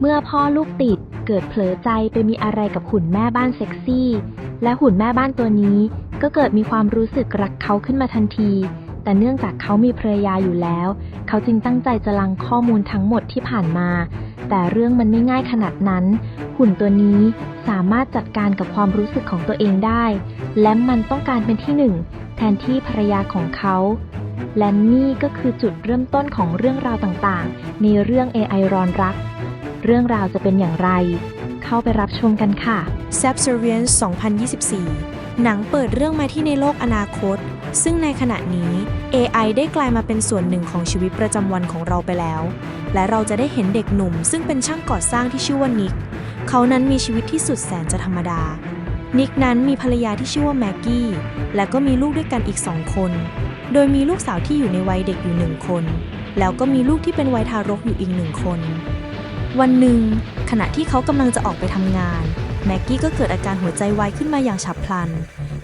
เมื่อพ่อลูกติดเกิดเผลอใจไปมีอะไรกับหุ่นแม่บ้านเซ็กซี่ และหุ่นแม่บ้านตัวนี้ก็เกิดมีความรู้สึกรักเขาขึ้นมาทันที แต่เนื่องจากเขามีภรรยาอยู่แล้ว เขาจึงตั้งใจจะลังข้อมูลทั้งหมดที่ผ่านมา แต่เรื่องมันไม่ง่ายขนาดนั้น หุ่นตัวนี้สามารถจัดการกับความรู้สึกของตัวเองได้ และมันต้องการเป็นที่หนึ่งแทนที่ภรรยาของเขา และนี่ก็คือจุดเริ่มต้นของเรื่องราวต่างๆ ในเรื่อง AI รอนรัก เรื่องราวจะเป็นอย่างไร เข้าไปรับชมกันค่ะ Subservience 2024 หนังเปิดเรื่องมาที่ในโลกอนาคต ซึ่งในขณะนี้ AI ได้กลายมาเป็นส่วนหนึ่งของชีวิตประจำวันของเราไปแล้ว และเราจะได้เห็นเด็กหนุ่ม ซึ่งเป็นช่างก่อสร้างที่ชื่อว่านิก เขานั้นมีชีวิตที่สุดแสนจะธรรมดา นิกนั้นมีภรรยาที่ชื่อว่าแม็กกี้ และก็มีลูกด้วยกันอีกสองคน โดยมีลูกสาวที่อยู่ในวัยเด็กอยู่หนึ่งคน แล้วก็มีลูกที่เป็นวัยทารกอยู่อีกหนึ่งคน วันหนึ่ง ขณะที่เขากำลังจะออกไปทำงาน แม็กกี้ก็เกิดอาการหัวใจวายขึ้นมาอย่างฉับพลัน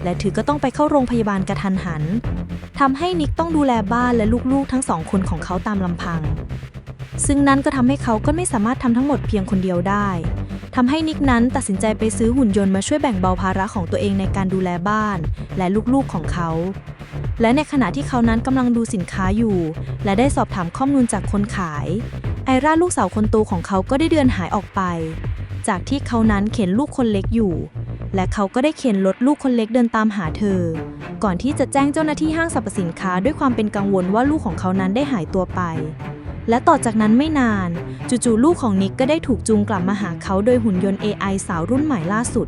และถือก็ต้องไปเข้าโรงพยาบาลกระทันหันทำให้นิกต้องดูแลบ้านและลูกๆ ทั้งสองคนของเขาตามลำพัง ซึ่งนั่นก็ทำให้เขาก็ไม่สามารถทำทั้งหมดเพียงคนเดียวได้ทำให้นิกนั้นตัดสินใจไปซื้อหุ่นยนต์มาช่วยแบ่งเบาภาระของตัวเองในการดูแลบ้าน และลูกๆของเขา และในขณะที่เขานั้นกำลังดูสินค้าอยู่ และได้สอบถามข้อมูลจากคนขาย ไอราลูกสาวคนโตของเขาก็ได้เดินหายออกไป จากที่เขานั้นเข็นลูกคนเล็กอยู่ และเขาก็ได้เข็นรถลูกคนเล็กเดินตามหาเธอ ก่อนที่จะแจ้งเจ้าหน้าที่ห้างสรรพสินค้าด้วยความเป็นกังวลว่าลูกของเขานั้นได้หายตัวไป และต่อจากนั้นไม่นาน จู่ๆลูกของนิกก็ได้ถูกจูงกลับมาหาเขาโดยหุ่นยนต์ AI สาวรุ่นใหม่ล่าสุด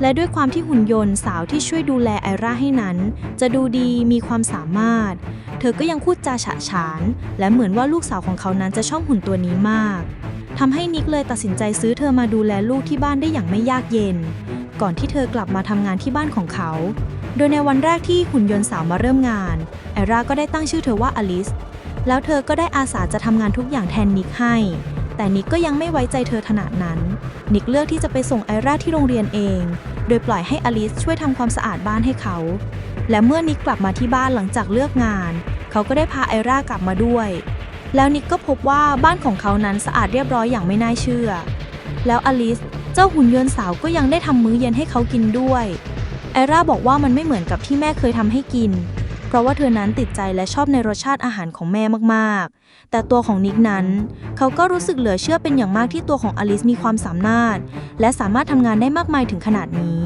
และด้วยความที่หุ่นยนต์สาวที่ช่วยดูแลไอราให้นั้น จะดูดีมีความสามารถ เธอก็ยังพูดจาฉะฉาน และเหมือนว่าลูกสาวของเขานั้นจะชอบหุ่นตัวนี้มากทำให้นิกเลยตัดสินใจซื้อเธอมาดูแลลูกที่บ้านได้อย่างไม่ยากเย็น ก่อนที่เธอกลับมาทำงานที่บ้านของเขา โดยในวันแรกที่หุ่นยนต์สาวมาเริ่มงานไอราก็ได้ตั้งชื่อเธอว่าอลิส แล้วเธอก็ได้อาสาจะทำงานทุกอย่างแทนนิกให้ แต่นิกก็ยังไม่ไว้ใจเธอขนาดนั้น นิกเลือกที่จะไปส่งไอราที่โรงเรียนเอง โดยปล่อยให้อลิสช่วยทำความสะอาดบ้านให้เขา และเมื่อนิกกลับมาที่บ้านหลังจากเลิกงาน เขาก็ได้พาไอร่ากลับมาด้วย แล้วนิกก็พบว่าบ้านของเขานั้นสะอาดเรียบร้อยอย่างไม่น่าเชื่อ แล้วอลิสเจ้าหุ่นยนต์สาวก็ยังได้ทำมื้อเย็นให้เขากินด้วย ไอร่าบอกว่ามันไม่เหมือนกับที่แม่เคยทำให้กิน เพราะว่าเธอนั้นติดใจและชอบในรสชาติอาหารของแม่มากๆ แต่ตัวของนิกนั้น เขาก็รู้สึกเหลือเชื่อเป็นอย่างมากที่ตัวของอลิสมีความสามารถ และสามารถทำงานได้มากมายถึงขนาดนี้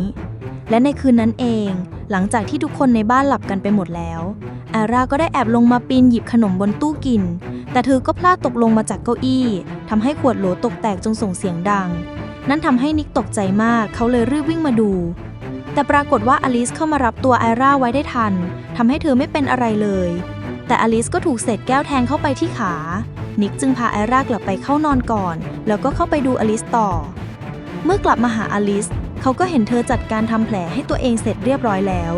และในคืนนั้นเอง หลังจากที่ทุกคนในบ้านหลับกันไปหมดแล้วแอราก็ได้แอบลงมาปีนหยิบขนมบนตู้กิน แต่เธอก็พลาดตกลงมาจากเก้าอี้ทำให้ขวดโหลตกแตกจนส่งเสียงดัง นั่นทำให้นิกตกใจมากเขาเลยรีบวิ่งมาดู แต่ปรากฏว่าอลิสเข้ามารับตัวไอราไว้ได้ทันทำให้เธอไม่เป็นอะไรเลย แต่อลิสก็ถูกเศษแก้วแทงเข้าไปที่ขา นิกจึงพาไอรากลับไปเข้านอนก่อน แล้วก็เข้าไปดูอลิสต่อ เมื่อกลับมาหาอลิส เขาก็เห็นเธอจัดการทำแผลให้ตัวเองเสร็จเรียบร้อยแล้ว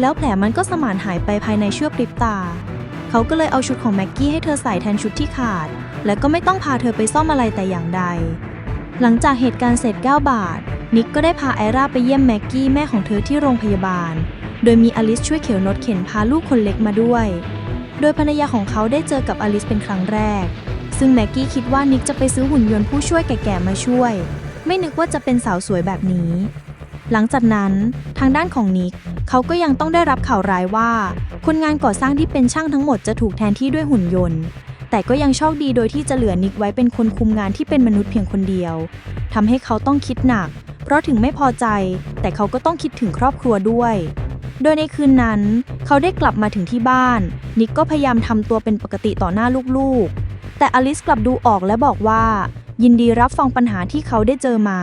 แล้วแผลมันก็สมานหายไปภายในชั่วพริบตา เขาก็เลยเอาชุดของแม็กกี้ให้เธอใส่แทนชุดที่ขาด และก็ไม่ต้องพาเธอไปซ่อมอะไรแต่อย่างใด หลังจากเหตุการณ์เสร็จ 9 บาท นิกก็ได้พาไอราไปเยี่ยมแม็กกี้แม่ของเธอที่โรงพยาบาล โดยมีอลิสช่วยเขียวนดเข็นพาลูกคนเล็กมาด้วย โดยภรรยาของเขาได้เจอกับอลิสเป็นครั้งแรก ซึ่งแม็กกี้คิดว่านิกจะไปซื้อหุ่นยนต์ผู้ช่วยแก่ๆมาช่วย ไม่นึกว่าจะเป็นสาวสวยแบบนี้ หลังจากนั้นทางด้านของนิกเขาก็ยังต้องได้รับข่าวร้ายว่า คนงานก่อสร้างที่เป็นช่างทั้งหมดจะถูกแทนที่ด้วยหุ่นยนต์ แต่ก็ยังโชคดีโดยที่จะเหลือนิกไว้เป็นคนคุมงานที่เป็นมนุษย์เพียงคนเดียวทำให้เขาต้องคิดหนัก เพราะถึงไม่พอใจ แต่เขาก็ต้องคิดถึงครอบครัวด้วย โดยในคืนนั้น เขาได้กลับมาถึงที่บ้าน นิกก็พยายามทำตัวเป็นปกติต่อหน้าลูกๆ แต่อลิสกลับดูออกและบอกว่า ยินดีรับฟังปัญหาที่เขาได้เจอมา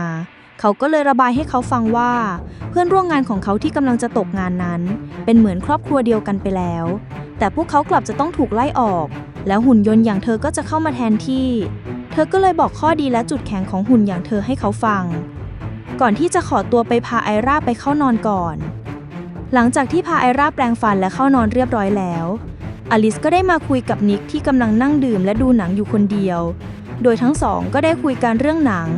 เขาก็เลยระบายให้เขาฟังว่า เพื่อนร่วมงานของเขาที่กำลังจะตกงานนั้น เป็นเหมือนครอบครัวเดียวกันไปแล้ว แต่พวกเขากลับจะต้องถูกไล่ออก แล้วหุ่นยนต์อย่างเธอก็จะเข้ามาแทนที่ เธอก็เลยบอกข้อดีและจุดแข็งของหุ่นอย่างเธอให้เขาฟัง ก่อนที่จะขอตัวไปพาไอราไปเข้านอนก่อน หลังจากที่พาไอราแปลงฟันและเข้านอนเรียบร้อยแล้วอลิสก็ได้มาคุยกับนิกที่กำลังนั่งดื่มและดูหนังอยู่คนเดียว โดยทั้งสองก็ได้คุยกันเรื่องหนัง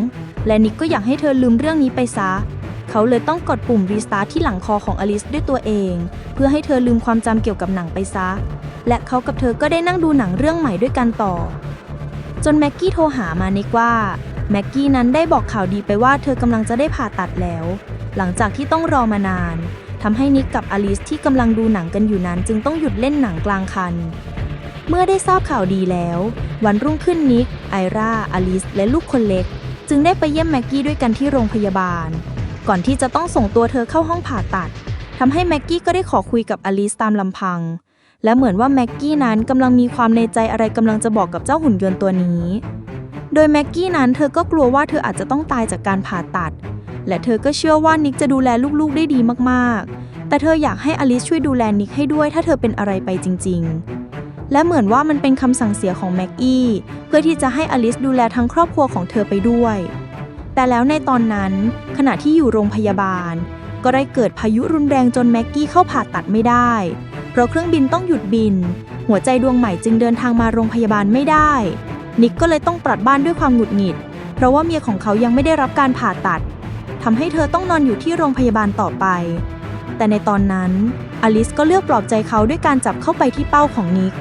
และนิกก็อยากให้เธอลืมเรื่องนี้ไปซะ เขาเลยต้องกดปุ่มรีสตาร์ทที่หลังคอของอลิสด้วยตัวเอง เพื่อให้เธอลืมความจำเกี่ยวกับหนังไปซะ และเขากับเธอก็ได้นั่งดูหนังเรื่องใหม่ด้วยกันต่อ จนแม็กกี้โทรหามานิกว่าแม็กกี้นั้นได้บอกข่าวดีไปว่าเธอกำลังจะได้ผ่าตัดแล้ว หลังจากที่ต้องรอมานานทำให้นิกกับอลิสที่กำลังดูหนังกันอยู่นั้น จึงต้องหยุดเล่นหนังกลางคัน เมื่อได้ทราบข่าวดีแล้ว วันรุ่งขึ้นนิก ไอราอลิส และลูกคนเล็ก จึงได้ไปเยี่ยมแม็กกี้ด้วยกันที่โรงพยาบาล ก่อนที่จะต้องส่งตัวเธอเข้าห้องผ่าตัดทำให้แม็กกี้ก็ได้ขอคุยกับอลิสตามลำพัง และเหมือนว่าแม็กกี้นั้นกำลังมีความในใจอะไรกำลังจะบอกกับเจ้าหุ่นยนต์ตัวนี้ โดยแม็กกี้นั้นเธอก็กลัวว่าเธออาจจะต้องตายจากการผ่าตัด และเธอก็เชื่อว่านิกจะดูแลลูกๆได้ดีมากๆ แต่เธออยากให้อลิสช่วยดูแลนิกให้ด้วยถ้าเธอเป็นอะไรไปจริง ๆ และเหมือนว่ามันเป็นคำสั่งเสียของแม็กกี้เพื่อที่จะให้อลิสดูแลทั้งครอบครัวของเธอไปด้วย แต่แล้วในตอนนั้นขณะที่อยู่โรงพยาบาล ก็ได้เกิดพายุรุนแรงจนแม็กกี้เข้าผ่าตัดไม่ได้ เพราะเครื่องบินต้องหยุดบิน หัวใจดวงใหม่จึงเดินทางมาโรงพยาบาลไม่ได้ นิกก็เลยต้องปลัดบ้านด้วยความหงุดหงิด เพราะว่าเมียของเขายังไม่ได้รับการผ่าตัดทำให้เธอต้องนอนอยู่ที่โรงพยาบาลต่อไป แต่ในตอนนั้นอลิสก็เลือกปลอบใจเขาด้วยการจับเข้าไปที่เป้าของนิก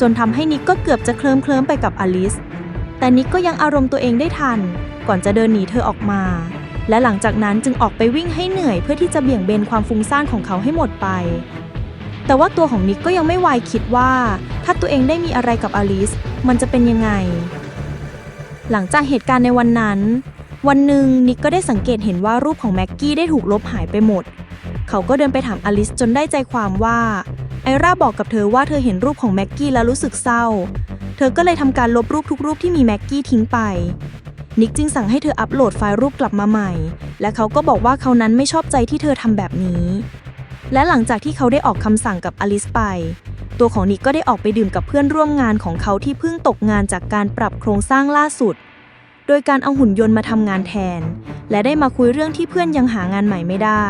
จนทำให้นิกก็เกือบจะเคลิ้มเคลิ้มไปกับอลิส แต่นิกก็ยังอารมณ์ตัวเองได้ทัน ก่อนจะเดินหนีเธอออกมา และหลังจากนั้นจึงออกไปวิ่งให้เหนื่อยเพื่อที่จะเบี่ยงเบนความฟุ้งซ่านของเขาให้หมดไป แต่ว่าตัวของนิกก็ยังไม่วายคิดว่า ถ้าตัวเองได้มีอะไรกับอลิส มันจะเป็นยังไง หลังจากเหตุการณ์ในวันนั้น วันหนึ่งนิกก็ได้สังเกตเห็นว่ารูปของแม็กกี้ได้ถูกลบหายไปหมด เขาก็เดินไปถามอลิสจนได้ใจความว่า ไอร่าบอกกับเธอว่าเธอเห็นรูปของแม็กกี้แล้วรู้สึกเศร้า เธอก็เลยทำการลบรูปทุกรูปที่มีแม็กกี้ทิ้งไป นิกจึงสั่งให้เธออัปโหลดไฟล์รูปกลับมาใหม่ และเขาก็บอกว่าเขานั้นไม่ชอบใจที่เธอทำแบบนี้ และหลังจากที่เขาได้ออกคำสั่งกับอลิสไป ตัวของนิกก็ได้ออกไปดื่มกับเพื่อนร่วมงานของเขาที่เพิ่งตกงานจากการปรับโครงสร้างล่าสุด โดยการเอาหุ่นยนต์มาทำงานแทน และได้มาคุยเรื่องที่เพื่อนยังหางานใหม่ไม่ได้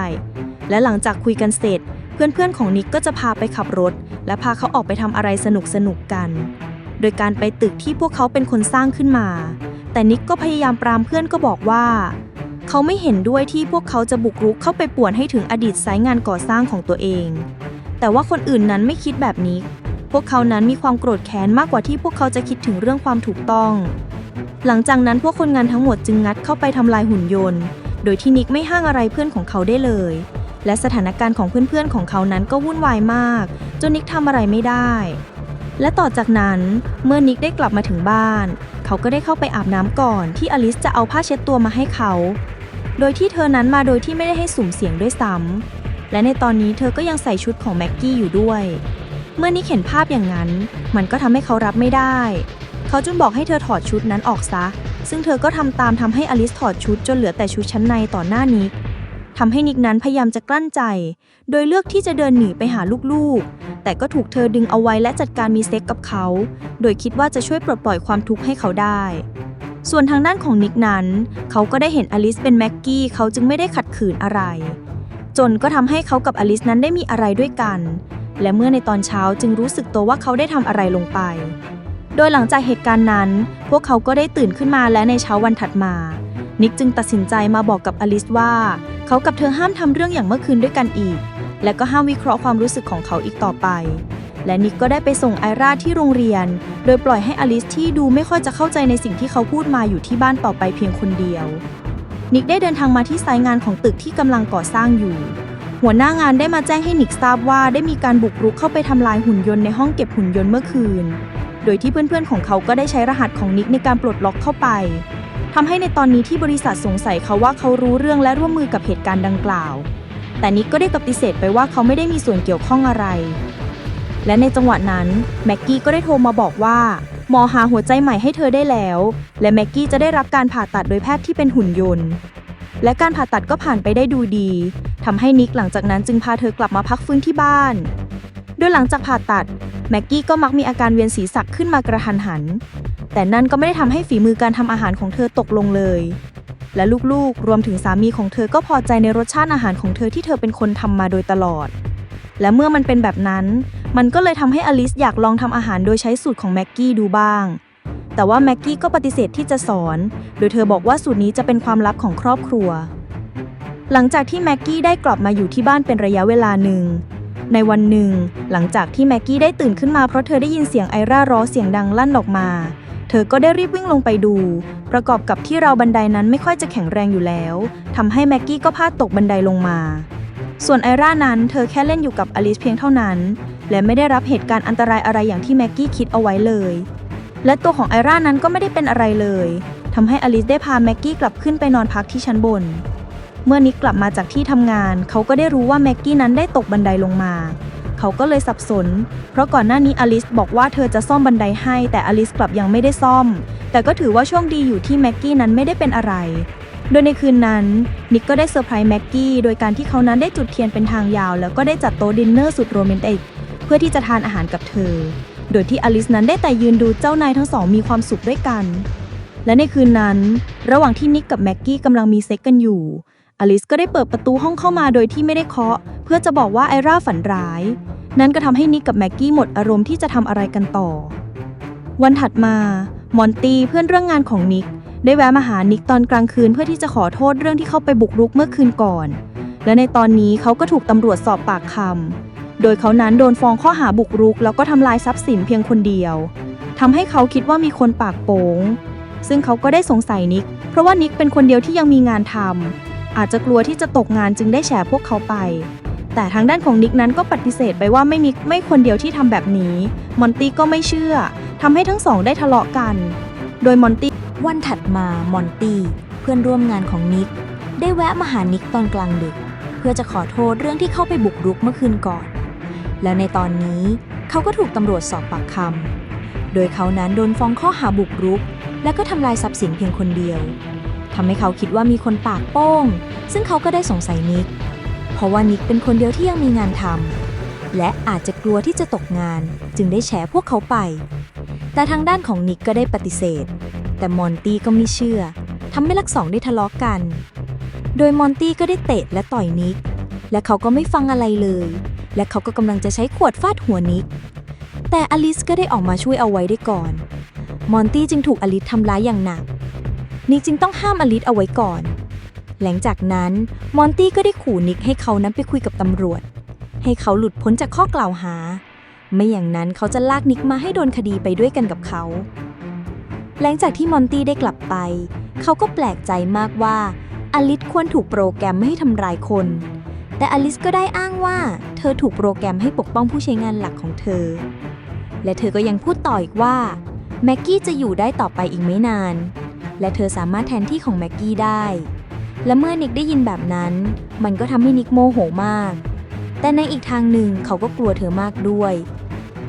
และหลังจากคุยกันเสร็จ เพื่อนๆของนิกก็จะพาไปขับรถ และพาเขาออกไปทำอะไรสนุกๆกัน โดยการไปตึกที่พวกเขาเป็นคนสร้างขึ้นมา แต่นิกก็พยายามปรามเพื่อนก็บอกว่า เขาไม่เห็นด้วยที่พวกเขาจะบุกรุกเข้าไปป่วนให้ถึงอดีตสายงานก่อสร้างของตัวเอง แต่ว่าคนอื่นนั้นไม่คิดแบบนี้ พวกเขานั้นมีความโกรธแค้นมากกว่าที่พวกเขาจะคิดถึงเรื่องความถูกต้อง หลังจากนั้นพวกคนงานทั้งหมดจึงงัดเข้าไปทำลายหุ่นยนต์ โดยที่นิกไม่ห้างอะไรเพื่อนของเขาได้เลย และสถานการณ์ของเพื่อนๆของเขานั้นก็วุ่นวายมาก จนนิกทำอะไรไม่ได้ และต่อจากนั้นเมื่อนิกได้กลับมาถึงบ้าน เขาก็ได้เข้าไปอาบน้ำก่อนที่อลิสจะเอาผ้าเช็ดตัวมาให้เขา โดยที่เธอนั้นมาโดยที่ไม่ได้ให้สุ่มเสียงด้วยซ้ำและในตอนนี้เธอก็ยังใส่ชุดของแม็กกี้อยู่ด้วย เมื่อนิกเห็นภาพอย่างนั้น มันก็ทำให้เขารับไม่ได้ เขาจึงบอกให้เธอถอดชุดนั้นออกซะ ซึ่งเธอก็ทำตามทำให้อลิสถอดชุดจนเหลือแต่ชุดชั้นในต่อหน้านิก ทำให้นิกนั้นพยายามจะกลั้นใจ โดยเลือกที่จะเดินหนีไปหาลูกๆ แต่ก็ถูกเธอดึงเอาไว้และจัดการมีเซ็กกับเขา โดยคิดว่าจะช่วยปลดปล่อยความทุกข์ให้เขาได้ ส่วนทางด้านของนิกนั้น เขาก็ได้เห็นอลิสเป็นแม็กกี้ เขาจึงไม่ได้ขัดขืนอะไร จนก็ทำให้เขากับอลิสนั้นได้มีอะไรด้วยกัน และเมื่อในตอนเช้าจึงรู้สึกตัวว่าเขาได้ทำอะไรลงไป โดยหลังจากเหตุการณ์นั้น พวกเขาก็ได้ตื่นขึ้นมาและในเช้าวันถัดมานิกจึงตัดสินใจมาบอกกับอลิสว่า เขากับเธอห้ามทำเรื่องอย่างเมื่อคืนด้วยกันอีก และก็ห้ามวิเคราะห์ความรู้สึกของเขาอีกต่อไป และนิกก็ได้ไปส่งไอราที่โรงเรียน โดยปล่อยให้อลิสที่ดูไม่ค่อยจะเข้าใจในสิ่งที่เขาพูดมาอยู่ที่บ้านต่อไปเพียงคนเดียว นิกได้เดินทางมาที่ไซต์งานของตึกที่กำลังก่อสร้างอยู่ หัวหน้างานได้มาแจ้งให้นิกทราบว่าได้มีการบุกรุกเข้าไปทำลายหุ่นยนต์ในห้องเก็บหุ่นยนต์เมื่อคืน โดยที่เพื่อนๆของเขาก็ได้ใช้รหัสของนิกในการปลดล็อกเข้าไป ทำให้ในตอนนี้ที่บริษัทสงสัยเขาว่าเขารู้เรื่องและร่วมมือกับเหตุการณ์ดังกล่าว แต่นิกก็ได้ปฏิเสธไปว่าเขาไม่ได้มีส่วนเกี่ยวข้องอะไร และในจังหวะนั้นแม็กกี้ก็ได้โทรมาบอกว่าหมอหาหัวใจใหม่ให้เธอได้แล้ว และแม็กกี้จะได้รับการผ่าตัดโดยแพทย์ที่เป็นหุ่นยนต์ และการผ่าตัดก็ผ่านไปได้ดูดีทำให้นิกหลังจากนั้นจึงพาเธอกลับมาพักฟื้นที่บ้าน โดยหลังจากผ่าตัดแม็กกี้ก็มักมีอาการเวียนศีรษะขึ้นมากระทันหัน แต่นั่นก็ไม่ได้ทำให้ฝีมือการทำอาหารของเธอตกลงเลย และลูกๆ รวมถึงสามีของเธอก็พอใจในรสชาติอาหารของเธอที่เธอเป็นคนทำมาโดยตลอด และเมื่อมันเป็นแบบนั้น มันก็เลยทำให้อลิสอยากลองทำอาหารโดยใช้สูตรของแม็กกี้ดูบ้าง แต่ว่าแม็กกี้ก็ปฏิเสธที่จะสอน โดยเธอบอกว่าสูตรนี้จะเป็นความลับของครอบครัว หลังจากที่แม็กกี้ได้กลับมาอยู่ที่บ้านเป็นระยะเวลาหนึ่งในวันหนึ่ง หลังจากที่แม็กกี้ได้ตื่นขึ้นมาเพราะเธอได้ยินเสียงไอร่าร้องเสียงดังลั่นออกมา เธอก็ได้รีบวิ่งลงไปดู ประกอบกับที่เราวบันไดนั้นไม่ค่อยจะแข็งแรงอยู่แล้วทำให้แม็กกี้ก็พลาดตกบันไดลงมา ส่วนไอร่านั้นเธอแค่เล่นอยู่กับอลิสเพียงเท่านั้น และไม่ได้รับเหตุการณ์อันตรายอะไรอย่างที่แม็กกี้คิดเอาไว้เลย และตัวของไอร่านั้นก็ไม่ได้เป็นอะไรเลยทำให้อลิสได้พาแม็กกี้กลับขึ้นไปนอนพักที่ชั้นบน เมื่อนิกกลับมาจากที่ทำงาน เขาก็ได้รู้ว่าแม็กกี้นั้นได้ตกบันไดลงมา เขาก็เลยสับสน เพราะก่อนหน้านี้อลิสบอกว่าเธอจะซ่อมบันไดให้ แต่อลิสกลับยังไม่ได้ซ่อม แต่ก็ถือว่าโชคดีอยู่ที่แม็กกี้นั้นไม่ได้เป็นอะไร โดยในคืนนั้น นิกก็ได้เซอร์ไพรส์แม็กกี้โดยการที่เขานั้นได้จุดเทียนเป็นทางยาว แล้วก็ได้จัดโต๊ะดินเนอร์สุดโรแมนติกเพื่อที่จะทานอาหารกับเธอ โดยที่อลิสนั้นได้แต่ยืนดูเจ้านายทั้งสองมีความสุขด้วยกัน และในคืนนั้น ระหว่างที่นิกกับแม็กกี้กำลังมีเซ็กกันอยู่อลิสก็ได้เปิดประตูห้องเข้ามาโดยที่ไม่ได้เคาะ เพื่อจะบอกว่าไอร่าฝันร้าย นั่นก็ทำให้นิกกับแม็กกี้หมดอารมณ์ที่จะทำอะไรกันต่อ วันถัดมา มอนตี้เพื่อนเรื่องงานของนิก ได้แวะมาหานิกตอนกลางคืนเพื่อที่จะขอโทษเรื่องที่เขาไปบุกรุกเมื่อคืนก่อน และในตอนนี้เขาก็ถูกตำรวจสอบปากคำโดยเขานั้นโดนฟ้องข้อหาบุกรุก แล้วก็ทำลายทรัพย์สินเพียงคนเดียวทำให้เขาคิดว่ามีคนปากโป๋งซึ่งเขาก็ได้สงสัยนิก เพราะว่านิกเป็นคนเดียวที่ยังมีงานทำอาจจะกลัวที่จะตกงานจึงได้แฉพวกเขาไป แต่ทางด้านของนิกนั้นก็ปฏิเสธไปว่าไม่มีไม่คนเดียวที่ทำแบบนี้ มอนตี้ก็ไม่เชื่อทำให้ทั้งสองได้ทะเลาะกัน โดยมอนตี้วันถัดมามอนตี้เพื่อนร่วมงานของนิก ได้แวะมาหานิกตอนกลางดึก เพื่อจะขอโทษเรื่องที่เข้าไปบุกรุกเมื่อคืนก่อน แล้วในตอนนี้เขาก็ถูกตำรวจสอบปากคำโดยเขานั้นโดนฟ้องข้อหาบุกรุก และก็ทำลายทรัพย์สินเพียงคนเดียวทำให้เขาคิดว่ามีคนปากโป้ง ซึ่งเขาก็ได้สงสัยนิก เพราะว่านิกเป็นคนเดียวที่ยังมีงานทำและอาจจะกลัวที่จะตกงานจึงได้แฉพวกเขาไป แต่ทางด้านของนิกก็ได้ปฏิเสธ แต่มอนตี้ก็ไม่เชื่อทำให้ลักสองได้ทะเลาะกัน โดยมอนตี้ก็ได้เตะและต่อยนิก และเขาก็ไม่ฟังอะไรเลย และเขาก็กำลังจะใช้ขวดฟาดหัวนิก แต่อลิสก็ได้ออกมาช่วยเอาไว้ได้ก่อน มอนตี้จึงถูกอลิสทำร้ายอย่างหนักนิกจึงต้องห้ามอลิสเอาไว้ก่อน หลังจากนั้นมอนตี้ก็ได้ขู่นิกให้เขานั้นไปคุยกับตำรวจ ให้เขาหลุดพ้นจากข้อกล่าวหา ไม่อย่างนั้นเขาจะลากนิกมาให้โดนคดีไปด้วยกันกับเขา หลังจากที่มอนตี้ได้กลับไป เขาก็แปลกใจมากว่าอลิสควรถูกโปรแกรมไม่ให้ทำร้ายคน แต่อลิสก็ได้อ้างว่าเธอถูกโปรแกรมให้ปกป้องผู้ใช้งานหลักของเธอ และเธอก็ยังพูดต่ออีกว่าแม็กกี้จะอยู่ได้ต่อไปอีกไม่นาน และเธอสามารถแทนที่ของแม็กกี้ได้ และเมื่อนิกได้ยินแบบนั้น มันก็ทำให้นิกโมโหมาก แต่ในอีกทางหนึ่งเขาก็กลัวเธอมากด้วย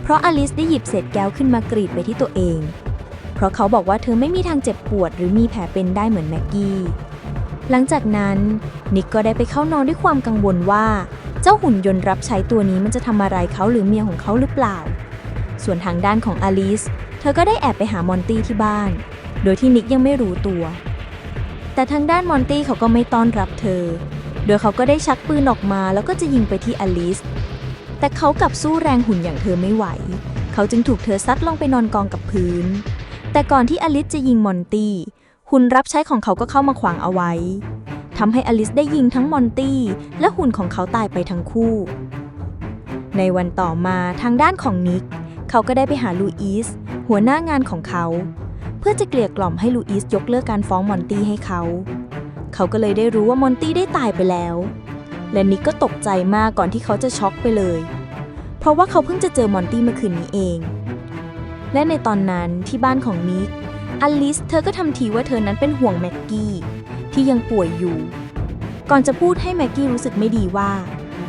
เพราะอลิสได้หยิบเศษแก้วขึ้นมากรีดไปที่ตัวเอง เพราะเขาบอกว่าเธอไม่มีทางเจ็บปวดหรือมีแผลเป็นได้เหมือนแม็กกี้ หลังจากนั้นนิกก็ได้ไปเข้านอนด้วยความกังวลว่า เจ้าหุ่นยนต์รับใช้ตัวนี้มันจะทำอะไรเขาหรือเมียของเขาหรือเปล่า ส่วนทางด้านของอลิส เธอก็ได้แอบไปหามอนตี้ที่บ้าน โดยที่นิกยังไม่รู้ตัว แต่ทางด้านมอนตี้เขาก็ไม่ต้อนรับเธอ โดยเขาก็ได้ชักปืนออกมาแล้วก็จะยิงไปที่อลิส แต่เขากลับสู้แรงหุ่นอย่างเธอไม่ไหว เขาจึงถูกเธอซัดลงไปนอนกองกับพื้น แต่ก่อนที่อลิสจะยิงมอนตี้ หุ่นรับใช้ของเขาก็เข้ามาขวางเอาไว้ทำให้อลิสได้ยิงทั้งมอนตี้และหุ่นของเขาตายไปทั้งคู่ ในวันต่อมาทางด้านของนิก เขาก็ได้ไปหาลูอิสหัวหน้างานของเขา พื่อจะเกลี่ยกล่อมให้ลูอิสยกเลิกการฟ้องมอนตี้ให้เขา เขาก็เลยได้รู้ว่ามอนตี้ได้ตายไปแล้ว และนิกก็ตกใจมากก่อนที่เขาจะช็อกไปเลย เพราะว่าเขาเพิ่งจะเจอมอนตี้เมื่อคืนนี้เอง และในตอนนั้นที่บ้านของนิกอลิสเธอก็ทำทีว่าเธอนั้นเป็นห่วงแม็กกี้ที่ยังป่วยอยู่ ก่อนจะพูดให้แม็กกี้รู้สึกไม่ดีว่า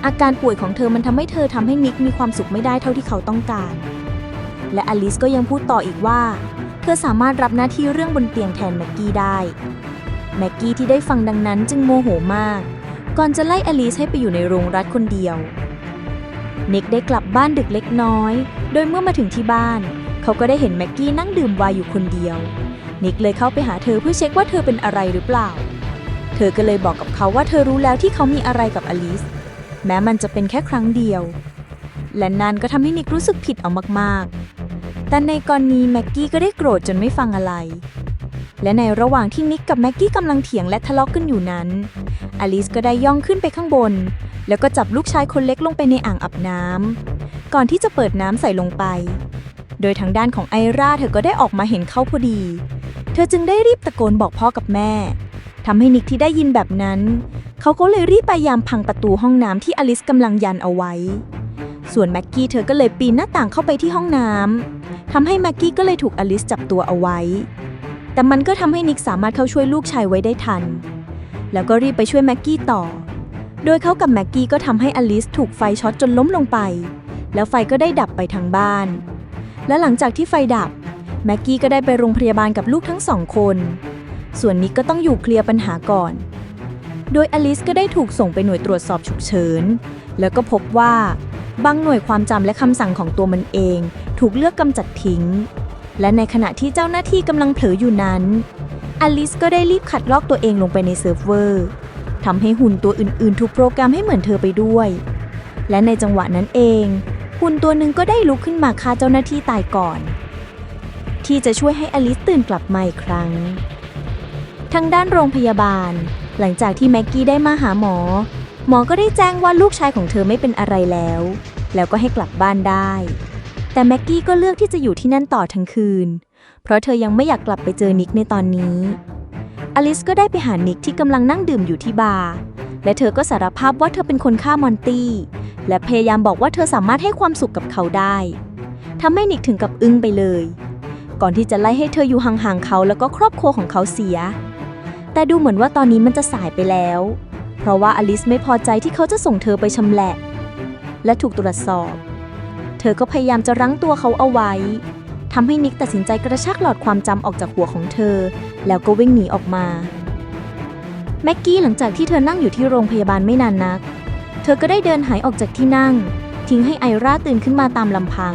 อาการป่วยของเธอมันทำให้เธอทำให้นิกมีความสุขไม่ได้เท่าที่เขาต้องการ และอลิสก็ยังพูดต่ออีกว่า อสามารถรับหน้าที่เรื่องบนเตียงแทนแม็กกี้ได้ แม็กกี้ที่ได้ฟังดังนั้นจึงโมโหมาก ก่อนจะไล่อลิสให้ไปอยู่ในโรงรัดคนเดียว นิกได้กลับบ้านดึกเล็กน้อย โดยเมื่อมาถึงที่บ้าน เขาก็ได้เห็นแม็กกี้นั่งดื่มไวน์อยู่คนเดียว นิกเลยเข้าไปหาเธอเพื่อเช็คว่าเธอเป็นอะไรหรือเปล่า เธอก็เลยบอกกับเขาว่าเธอรู้แล้วที่เขามีอะไรกับอลิสแม้มันจะเป็นแค่ครั้งเดียว และนั่นก็ทำให้นิกรู้สึกผิดเอามากๆ แต่ในกรณีแม็กกี้ก็ได้โกรธจนไม่ฟังอะไร และในระหว่างที่นิกกับแม็กกี้กำลังเถียงและทะเลาะกกันอยู่นั้น อลิสก็ได้ย่องขึ้นไปข้างบน แล้วก็จับลูกชายคนเล็กลงไปในอ่างอาบน้ำก่อนที่จะเปิดน้ำใส่ลงไป โดยทางด้านของไอราเธอก็ได้ออกมาเห็นเข้าพอดี เธอจึงได้รีบตะโกนบอกพ่อกับแม่ทำให้นิกที่ได้ยินแบบนั้น เขาก็เลยรีบพยายามพังประตูห้องน้ำที่อลิสกำลังยันเอาไว้ ส่วนแม็กกี้เธอก็เลยปีนหน้าต่างเข้าไปที่ห้องน้ำ ทำให้แม็กกี้ก็เลยถูกอลิสจับตัวเอาไว้ แต่มันก็ทำให้นิกสามารถเข้าช่วยลูกชายไว้ได้ทัน แล้วก็รีบไปช่วยแม็กกี้ต่อ โดยเขากับแม็กกี้ก็ทำให้อลิสถูกไฟช็อตจนล้มลงไป แล้วไฟก็ได้ดับไปทั้งบ้าน และหลังจากที่ไฟดับ แม็กกี้ก็ได้ไปโรงพยาบาลกับลูกทั้งสองคน ส่วนนิกก็ต้องอยู่เคลียร์ปัญหาก่อน โดยอลิสก็ได้ถูกส่งไปหน่วยตรวจสอบฉุกเฉิน แล้วก็พบว่า บางหน่วยความจำและคำสั่งของตัวมันเอง ถูกเลือกกำจัดทิ้ง และในขณะที่เจ้าหน้าที่กำลังเผลออยู่นั้น อลิสก็ได้รีบขัดลอกตัวเองลงไปในเซิร์ฟเวอร์ทำให้หุ่นตัวอื่นๆ ถูกโปรแกรมให้เหมือนเธอไปด้วย และในจังหวะนั้นเอง หุ่นตัวหนึ่งก็ได้ลุกขึ้นมาฆ่าเจ้าหน้าที่ตายก่อน ที่จะช่วยให้อลิสตื่นกลับมาอีกครั้ง ทางด้านโรงพยาบาล หลังจากที่แม็กกี้ได้มาหาหมอ หมอก็ได้แจ้งว่าลูกชายของเธอไม่เป็นอะไรแล้ว แล้วก็ให้กลับบ้านได้ แต่แม็กกี้ก็เลือกที่จะอยู่ที่นั่นต่อทั้งคืน เพราะเธอยังไม่อยากกลับไปเจอนิกในตอนนี้ อลิสก็ได้ไปหานิกที่กำลังนั่งดื่มอยู่ที่บาร์ และเธอก็สารภาพว่าเธอเป็นคนฆ่ามอนตี้ และพยายามบอกว่าเธอสามารถให้ความสุขกับเขาได้ทำให้นิกถึงกับอึ้งไปเลย ก่อนที่จะไล่ให้เธออยู่ห่างๆเขาแล้วก็ครอบครัวของเขาเสีย แต่ดูเหมือนว่าตอนนี้มันจะสายไปแล้ว เพราะว่าอลิสไม่พอใจที่เขาจะส่งเธอไปชำแหละ และถูกตรวจสอบ เธอก็พยายามจะรั้งตัวเขาเอาไว้ทำให้นิกตัดสินใจกระชากหลอดความจำออกจากหัวของเธอ แล้วก็วิ่งหนีออกมา แม็กกี้หลังจากที่เธอนั่งอยู่ที่โรงพยาบาลไม่นานนัก เธอก็ได้เดินหายออกจากที่นั่ง ทิ้งให้ไอราตื่นขึ้นมาตามลำพัง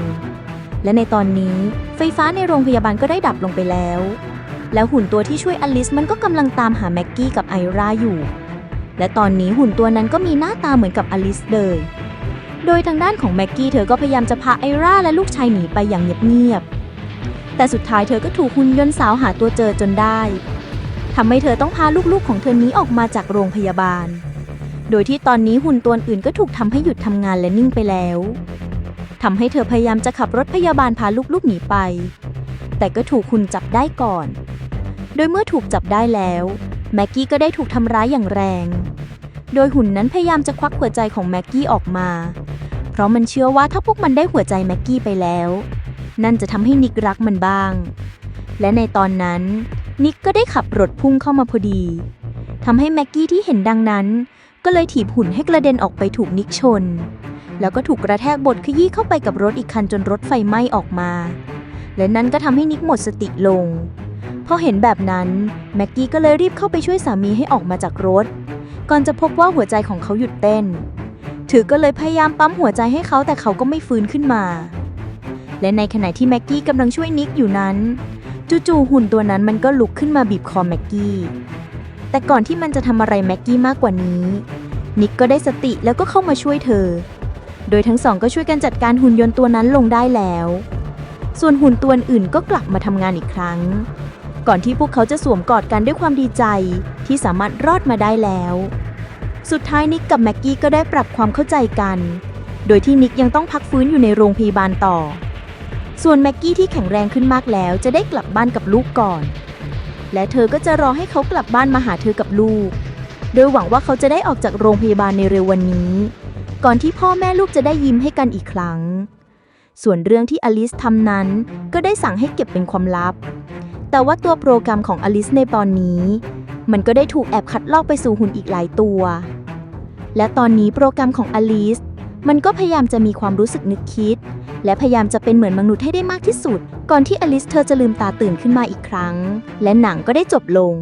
และในตอนนี้ไฟฟ้าในโรงพยาบาลก็ได้ดับลงไปแล้ว แล้วหุ่นตัวที่ช่วยอลิสมันก็กำลังตามหาแม็กกี้กับไอราอยู่ และตอนนี้หุ่นตัวนั้นก็มีหน้าตาเหมือนกับอลิสเลยโดยทางด้านของแม็กกี้เธอก็พยายามจะพาไอราและลูกชายหนีไปอย่างเงียบๆ แต่สุดท้ายเธอก็ถูกหุ่นยนต์สาวหาตัวเจอจนได้ ทำให้เธอต้องพาลูกๆของเธอหนี้ออกมาจากโรงพยาบาล โดยที่ตอนนี้หุ่นตัวอื่นก็ถูกทำให้หยุดทำงานและนิ่งไปแล้ว ทำให้เธอพยายามจะขับรถพยาบาลพาลูกๆหนีไป แต่ก็ถูกหุ่นจับได้ก่อน โดยเมื่อถูกจับได้แล้ว แม็กกี้ก็ได้ถูกทำร้ายอย่างแรง โดยหุ่นนั้นพยายามจะควักหัวใจของแม็กกี้ออกมา เพราะมันเชื่อว่าถ้าพวกมันได้หัวใจแม็กกี้ไปแล้ว นั่นจะทำให้นิกรักมันบ้าง และในตอนนั้น นิกก็ได้ขับรถพุ่งเข้ามาพอดีทำให้แม็กกี้ที่เห็นดังนั้น ก็เลยถีบหุ่นให้กระเด็นออกไปถูกนิกชน แล้วก็ถูกกระแทกบดขยี้เข้าไปกับรถอีกคันจนรถไฟไหม้ออกมา และนั่นก็ทำให้นิกหมดสติลง พอเห็นแบบนั้น แม็กกี้ก็เลยรีบเข้าไปช่วยสามีให้ออกมาจากรถ ก่อนจะพบว่าหัวใจของเขาหยุดเต้น ถือก็เลยพยายามปั๊มหัวใจให้เขาแต่เขาก็ไม่ฟื้นขึ้นมา และในขณะที่แม็กกี้กำลังช่วยนิกอยู่นั้น จู่ๆหุ่นตัวนั้นมันก็ลุกขึ้นมาบีบคอแม็กกี้ แต่ก่อนที่มันจะทำอะไรแม็กกี้มากกว่านี้ นิกก็ได้สติแล้วก็เข้ามาช่วยเธอ โดยทั้งสองก็ช่วยกันจัดการหุ่นยนต์ตัวนั้นลงได้แล้ว ส่วนหุ่นตัวอื่นก็กลับมาทำงานอีกครั้ง ก่อนที่พวกเขาจะสวมกอดกันด้วยความดีใจที่สามารถรอดมาได้แล้ว สุดท้ายนิกกับแม็กกี้ก็ได้ปรับความเข้าใจกัน โดยที่นิกยังต้องพักฟื้นอยู่ในโรงพยาบาลต่อ ส่วนแม็กกี้ที่แข็งแรงขึ้นมากแล้วจะได้กลับบ้านกับลูกก่อน และเธอก็จะรอให้เขากลับบ้านมาหาเธอกับลูก โดยหวังว่าเขาจะได้ออกจากโรงพยาบาลในเร็ววันนี้ ก่อนที่พ่อแม่ลูกจะได้ยิ้มให้กันอีกครั้งส่วนเรื่องที่อลิสทำนั้นก็ได้สั่งให้เก็บเป็นความลับ แต่ว่าตัวโปรแกรมของอลิสในตอนนี้ มันก็ได้ถูกแอบคัดลอกไปสู่หุ่นอีกหลายตัว และตอนนี้โปรแกรมของอลิสมันก็พยายามจะมีความรู้สึกนึกคิด และพยายามจะเป็นเหมือนมนุษย์ให้ได้มากที่สุด ก่อนที่อลิสเธอจะลืมตาตื่นขึ้นมาอีกครั้ง และหนังก็ได้จบลง